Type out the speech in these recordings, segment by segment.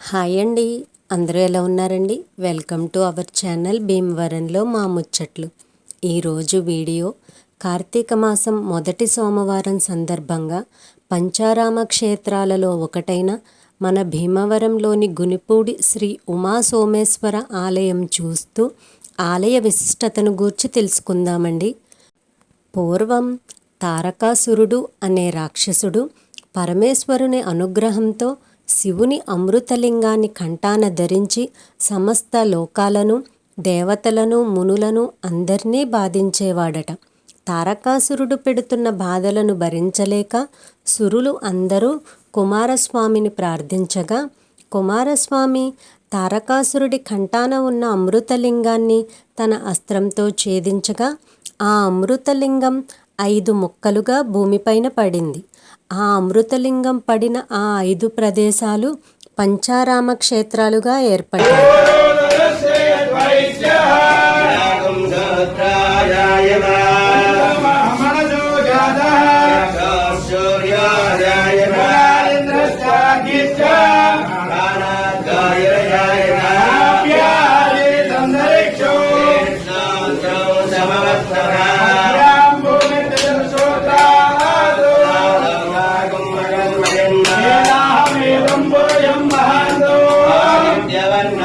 Hi అండి. అందరూ ఎలా ఉన్నారండి? వెల్కమ్ టు అవర్ ఛానల్ భీమవరంలో మా ముచ్చట్లు. ఈరోజు వీడియో కార్తీక మాసం మొదటి సోమవారం సందర్భంగా పంచారామ క్షేత్రాలలో ఒకటైన మన భీమవరంలోని గునిపూడి శ్రీ ఉమా సోమేశ్వర ఆలయం చూస్తూ ఆలయ విశిష్టతను గూర్చి తెలుసుకుందామండి. పూర్వం తారకాసురుడు అనే రాక్షసుడు పరమేశ్వరుని అనుగ్రహంతో శివుని అమృతలింగాన్ని కంఠాన ధరించి సమస్త లోకాలను దేవతలను మునులను అందరినీ బాధించేవాడట. తారకాసురుడు పెడుతున్న బాధలను భరించలేక సురులు అందరూ కుమారస్వామిని ప్రార్థించగా కుమారస్వామి తారకాసురుడి కంఠాన ఉన్న అమృతలింగాన్ని తన అస్త్రంతో ఛేదించగా ఆ అమృతలింగం ఐదు ముక్కలుగా భూమిపైన పడింది. ఆ అమృతలింగం పడిన ఆ ఐదు ప్రదేశాలు పంచారామ క్షేత్రాలుగా ఏర్పడ్డాయి.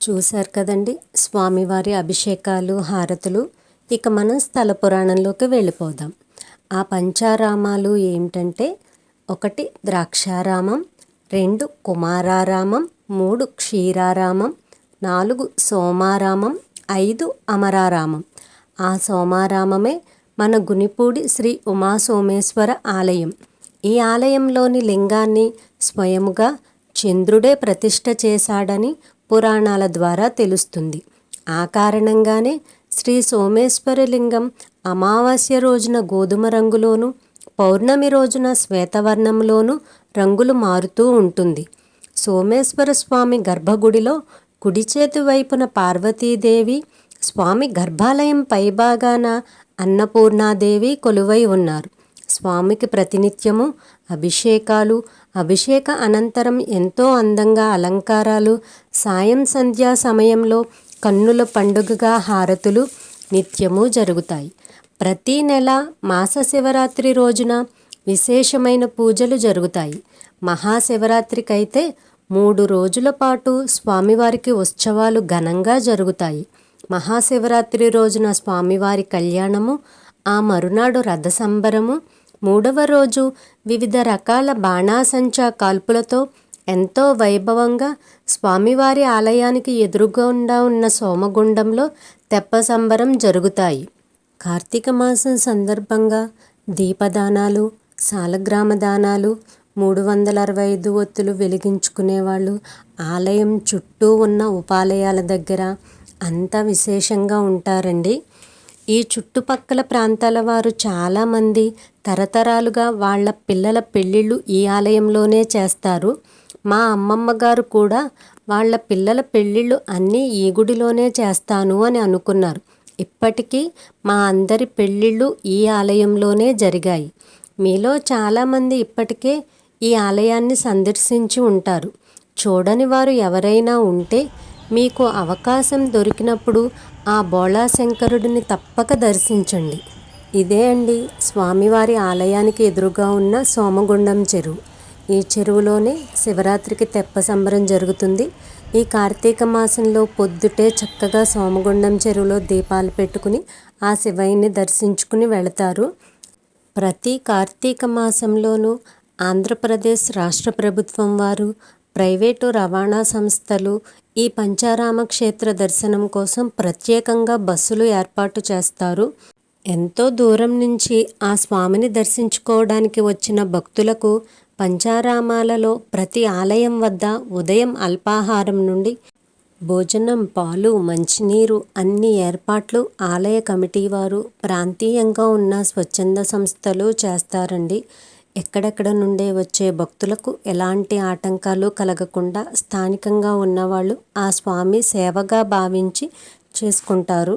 చూశారు కదండి స్వామివారి అభిషేకాలు హారతులు. ఇక మనం స్థల పురాణంలోకి వెళ్ళిపోదాం. ఆ పంచారామాలు ఏమిటంటే ఒకటి ద్రాక్షారామం రెండు కుమారారామం మూడు క్షీరారామం నాలుగు సోమారామం ఐదు అమరారామం. ఆ సోమారామమే మన గునిపూడి శ్రీ ఉమా సోమేశ్వర ఆలయం. ఈ ఆలయంలోని లింగాన్ని స్వయముగా చంద్రుడే ప్రతిష్ఠ చేశాడని పురాణాల ద్వారా తెలుస్తుంది. ఆ కారణంగానే శ్రీ సోమేశ్వర లింగం అమావాస్య రోజున గోధుమ రంగులోను పౌర్ణమి రోజున శ్వేతవర్ణంలోను రంగులు మారుతూ ఉంటుంది. సోమేశ్వర స్వామి గర్భగుడిలో కుడి చేతి వైపున పార్వతీదేవి స్వామి గర్భాలయం పైభాగాన అన్నపూర్ణాదేవి కొలువై ఉన్నారు. స్వామికి ప్రతినిత్యము అభిషేకాలు అభిషేక అనంతరం ఎంతో అందంగా అలంకారాలు సాయం సంధ్యా సమయంలో కన్నుల పండుగగా హారతులు నిత్యము జరుగుతాయి. ప్రతీ నెల మాస శివరాత్రి రోజున విశేషమైన పూజలు జరుగుతాయి. మహాశివరాత్రికైతే మూడు రోజుల పాటు స్వామివారికి ఉత్సవాలు ఘనంగా జరుగుతాయి. మహాశివరాత్రి రోజున స్వామివారి కళ్యాణము ఆ మరునాడు రథసంబరము మూడవ రోజు వివిధ రకాల బాణాసంచా కాల్పులతో ఎంతో వైభవంగా స్వామివారి ఆలయానికి ఎదురుగుండా ఉన్న సోమగుండంలో తెప్ప సంబరం జరుగుతాయి. కార్తీక మాసం సందర్భంగా దీపదానాలు సాలగ్రామ దానాలు మూడు వందల అరవై ఐదు ఒత్తులు వెలిగించుకునేవాళ్ళు ఆలయం చుట్టూ ఉన్న ఉపాలయాల దగ్గర అంతా విశేషంగా ఉంటారండి. ఈ చుట్టుపక్కల ప్రాంతాల వారు చాలామంది తరతరాలుగా వాళ్ళ పిల్లల పెళ్ళిళ్ళు ఈ ఆలయంలోనే చేస్తారు. మా అమ్మమ్మ గారు కూడా వాళ్ళ పిల్లల పెళ్ళిళ్ళు అన్నీ ఈ గుడిలోనే చేస్తాను అని అనుకున్నారు. ఇప్పటికీ మా అందరి పెళ్ళిళ్ళు ఈ ఆలయంలోనే జరిగాయి. మీలో చాలామంది ఇప్పటికే ఈ ఆలయాన్ని సందర్శించి ఉంటారు. చూడని వారు ఎవరైనా ఉంటే మీకు అవకాశం దొరికినప్పుడు ఆ బోళాశంకరుడిని తప్పక దర్శించండి. ఇదే అండి స్వామివారి ఆలయానికి ఎదురుగా ఉన్న సోమగుండం చెరువు. ఈ చెరువులోనే శివరాత్రికి తెప్ప సంబరం జరుగుతుంది. ఈ కార్తీక మాసంలో పొద్దుటే చక్కగా సోమగుండం చెరువులో దీపాలు పెట్టుకుని ఆ శివయ్యని దర్శించుకుని వెళతారు. ప్రతి కార్తీక మాసంలోనూ ఆంధ్రప్రదేశ్ రాష్ట్ర ప్రభుత్వం వారు ప్రైవేటు రవాణా సంస్థలు ఈ పంచారామ క్షేత్ర దర్శనం కోసం ప్రత్యేకంగా బస్సులు ఏర్పాటు చేస్తారు. ఎంతో దూరం నుంచి ఆ స్వామిని దర్శించుకోవడానికి వచ్చిన భక్తులకు పంచారామాలలో ప్రతి ఆలయం వద్ద ఉదయం అల్పాహారం నుండి భోజనం పాలు మంచినీరు అన్ని ఏర్పాట్లు ఆలయ కమిటీ వారు ప్రాంతీయంగా ఉన్న స్వచ్ఛంద సంస్థలు చేస్తారండి. ఎక్కడెక్కడ నుండే వచ్చే భక్తులకు ఎలాంటి ఆటంకాలు కలగకుండా స్థానికంగా ఉన్నవాళ్ళు ఆ స్వామి సేవగా భావించి చేసుకుంటారు.